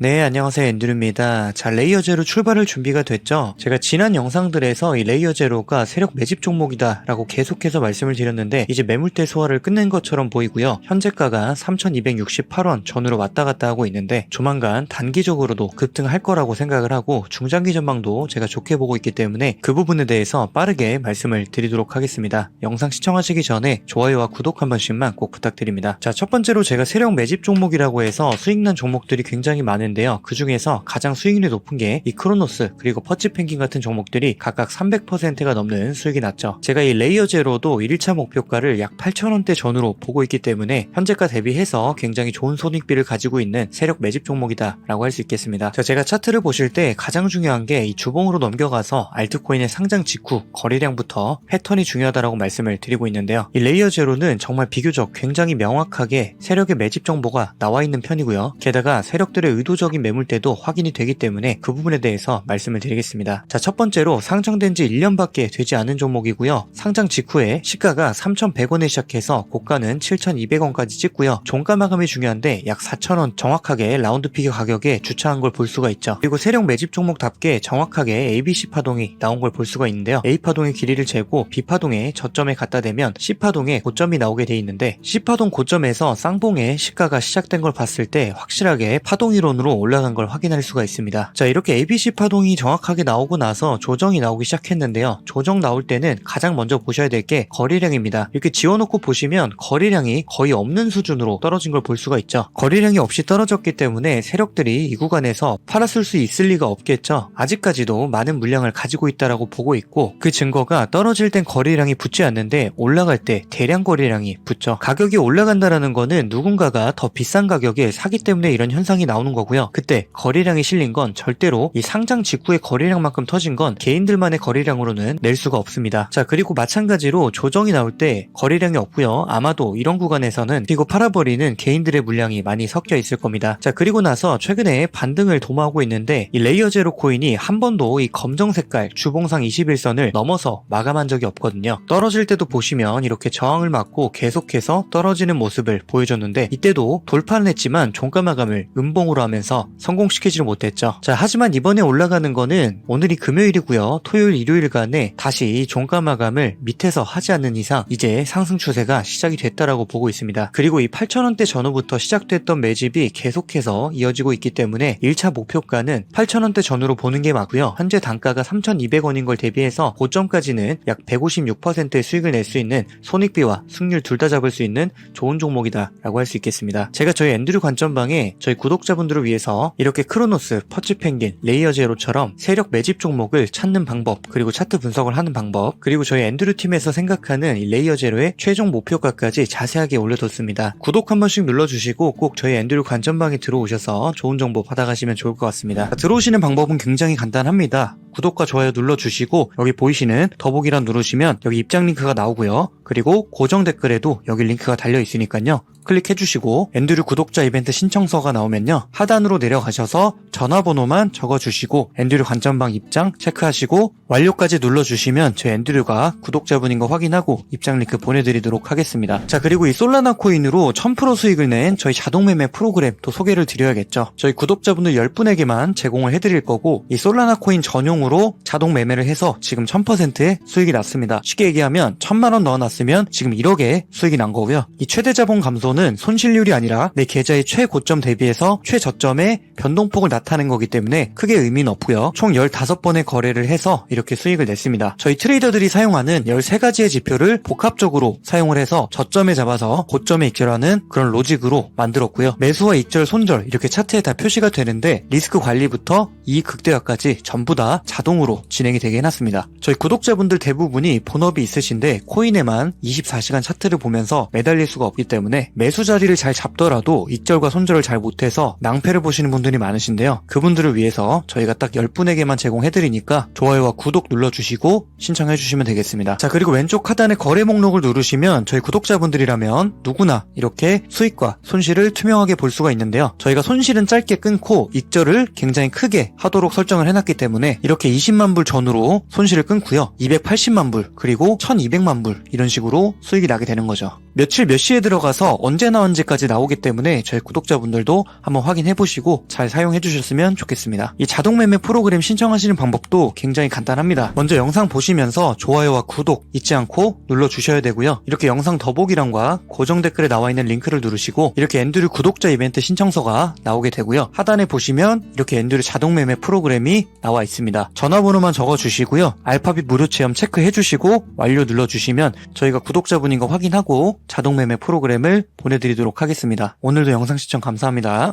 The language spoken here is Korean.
네, 안녕하세요. 앤드류입니다. 자, 레이어 제로 출발을 준비가 됐죠? 제가 지난 영상들에서 이 레이어 제로가 세력 매집 종목이다 라고 계속해서 말씀을 드렸는데 이제 매물대 소화를 끝낸 것처럼 보이고요. 현재가가 3,268원 전후로 왔다 갔다 하고 있는데 조만간 단기적으로도 급등할 거라고 생각을 하고 중장기 전망도 제가 좋게 보고 있기 때문에 그 부분에 대해서 빠르게 말씀을 드리도록 하겠습니다. 영상 시청하시기 전에 좋아요와 구독 한 번씩만 꼭 부탁드립니다. 자, 첫 번째로 제가 세력 매집 종목이라고 해서 수익난 종목들이 굉장히 많은 데요. 그 중에서 가장 수익률이 높은 게 이 크로노스 그리고 퍼치 펭귄 같은 종목들이 각각 300%가 넘는 수익이 났죠. 제가 이 레이어 제로도 1차 목표가를 약 8,000원대 전후로 보고 있기 때문에 현재가 대비해서 굉장히 좋은 손익비를 가지고 있는 세력 매집 종목이다라고 할 수 있겠습니다. 자, 제가 차트를 보실 때 가장 중요한 게 이 주봉으로 넘겨가서 알트코인의 상장 직후 거래량부터 패턴이 중요하다라고 말씀을 드리고 있는데요. 이 레이어 제로는 정말 비교적 굉장히 명확하게 세력의 매집 정보가 나와 있는 편이고요. 게다가 세력들의 의도 적인 매물대도 확인이 되기 때문에 그 부분에 대해서 말씀을 드리겠습니다. 자, 첫 번째로 상장된 지 1년밖에 되지 않은 종목이고요. 상장 직후에 시가가 3,100원에 시작해서 고가는 7,200원까지 찍고요. 종가 마감이 중요한데 약 4,000원 정확하게 라운드 피겨 가격에 주차한 걸 볼 수가 있죠. 그리고 세력 매집 종목답게 정확하게 ABC 파동이 나온 걸 볼 수가 있는데요. A 파동의 길이를 재고 B 파동의 저점에 갖다 대면 C 파동의 고점이 나오게 돼 있는데 C 파동 고점에서 쌍봉의 시가가 시작된 걸 봤을 때 확실하게 파동 이론으로 올라간 걸 확인할 수가 있습니다. 자, 이렇게 ABC 파동이 정확하게 나오고 나서 조정이 나오기 시작했는데요. 조정 나올 때는 가장 먼저 보셔야 될 게 거래량입니다. 이렇게 지워놓고 보시면 거래량이 거의 없는 수준으로 떨어진 걸 볼 수가 있죠. 거래량이 없이 떨어졌기 때문에 세력들이 이 구간에서 팔았을 수 있을 리가 없겠죠. 아직까지도 많은 물량을 가지고 있다라고 보고 있고 그 증거가 떨어질 땐 거래량이 붙지 않는데 올라갈 때 대량 거래량이 붙죠. 가격이 올라간다라는 거는 누군가가 더 비싼 가격에 사기 때문에 이런 현상이 나오는 거고요. 그때 거래량이 실린 건 절대로 이 상장 직후의 거래량만큼 터진 건 개인들만의 거래량으로는 낼 수가 없습니다. 자 그리고 마찬가지로 조정이 나올 때 거래량이 없고요. 아마도 이런 구간에서는 그리고 팔아버리는 개인들의 물량이 많이 섞여 있을 겁니다. 자 그리고 나서 최근에 반등을 도모하고 있는데 이 레이어 제로 코인이 한 번도 이 검정 색깔 주봉상 21선을 넘어서 마감한 적이 없거든요. 떨어질 때도 보시면 이렇게 저항을 맞고 계속해서 떨어지는 모습을 보여줬는데 이때도 돌파는 했지만 종가 마감을 음봉으로 하면서 성공시키지를 못했죠. 자 하지만 이번에 올라가는 거는 오늘이 금요일이고요. 토요일 일요일간에 다시 종가 마감을 밑에서 하지 않는 이상 이제 상승 추세가 시작이 됐다라고 보고 있습니다. 그리고 이 8,000원대 전후부터 시작됐던 매집이 계속해서 이어지고 있기 때문에 1차 목표가는 8,000원대 전후로 보는 게 맞고요. 현재 단가가 3,200원인 걸 대비해서 고점까지는 약 156%의 수익을 낼 수 있는 손익비와 승률 둘 다 잡을 수 있는 좋은 종목이다라고 할 수 있겠습니다. 제가 저희 앤드류 관점방에 저희 구독자분들을 위해서 이렇게 크로노스, 퍼치 펭귄, 레이어 제로처럼 세력 매집 종목을 찾는 방법, 그리고 차트 분석을 하는 방법, 그리고 저희 앤드류 팀에서 생각하는 이 레이어 제로의 최종 목표가까지 자세하게 올려뒀습니다. 구독 한 번씩 눌러주시고 꼭 저희 앤드류 관점방에 들어오셔서 좋은 정보 받아가시면 좋을 것 같습니다. 들어오시는 방법은 굉장히 간단합니다. 구독과 좋아요 눌러주시고 여기 보이시는 더보기란 누르시면 여기 입장 링크가 나오고요. 그리고 고정 댓글에도 여기 링크가 달려 있으니까요. 클릭해 주시고 앤드류 구독자 이벤트 신청서가 나오면요. 하단으로 내려가셔서 전화번호만 적어주시고 앤드류 관전방 입장 체크하시고 완료까지 눌러주시면 제 앤드류가 구독자분인 거 확인하고 입장 링크 보내드리도록 하겠습니다. 자 그리고 이 솔라나 코인으로 1000% 수익을 낸 저희 자동매매 프로그램 또 소개를 드려야겠죠. 저희 구독자분들 10분에게만 제공을 해드릴 거고 이 솔라나 코인 전용으로 자동 매매를 해서 지금 1000%의 수익이 났습니다. 쉽게 얘기하면 1000만원 넣어놨으면 지금 1억의 수익이 난 거고요. 이 최대 자본 감소는 는 손실률이 아니라 내 계좌의 최고점 대비해서 최저점의 변동폭을 나타낸 거기 때문에 크게 의미는 없고요. 총 15번의 거래를 해서 이렇게 수익을 냈습니다. 저희 트레이더들이 사용하는 13가지의 지표를 복합적으로 사용을 해서 저점에 잡아서 고점에 익절하는 그런 로직으로 만들었고요. 매수와 익절, 손절 이렇게 차트에 다 표시가 되는데 리스크 관리부터 이익 극대화까지 전부 다 자동으로 진행이 되게 해놨습니다. 저희 구독자분들 대부분이 본업이 있으신데 코인에만 24시간 차트를 보면서 매달릴 수가 없기 때문에 매수 자리를 잘 잡더라도 익절과 손절을 잘 못해서 낭패를 보시는 분들이 많으신데요. 그분들을 위해서 저희가 딱 10분에게만 제공해드리니까 좋아요와 구독 눌러주시고 신청해주시면 되겠습니다. 자 그리고 왼쪽 하단에 거래 목록을 누르시면 저희 구독자분들이라면 누구나 이렇게 수익과 손실을 투명하게 볼 수가 있는데요. 저희가 손실은 짧게 끊고 익절을 굉장히 크게 하도록 설정을 해놨기 때문에 이렇게 20만 불 전후로 손실을 끊고요. 280만 불 그리고 1200만 불 이런 식으로 수익이 나게 되는 거죠. 며칠 몇 시에 들어가서 언제 나 언제까지 나오기 때문에 저희 구독자분들도 한번 확인해 보시고 잘 사용해 주셨으면 좋겠습니다. 이 자동 매매 프로그램 신청하시는 방법도 굉장히 간단합니다. 먼저 영상 보시면서 좋아요와 구독 잊지 않고 눌러 주셔야 되고요. 이렇게 영상 더보기란과 고정 댓글에 나와 있는 링크를 누르시고 이렇게 엔드류 구독자 이벤트 신청서가 나오게 되고요. 하단에 보시면 이렇게 엔드류 자동 매매 프로그램이 나와 있습니다. 전화번호만 적어 주시고요. 알파빗 무료 체험 체크해 주시고 완료 눌러 주시면 저희가 구독자분인 거 확인하고 자동 매매 프로그램을 보내드리도록 하겠습니다. 오늘도 영상 시청 감사합니다.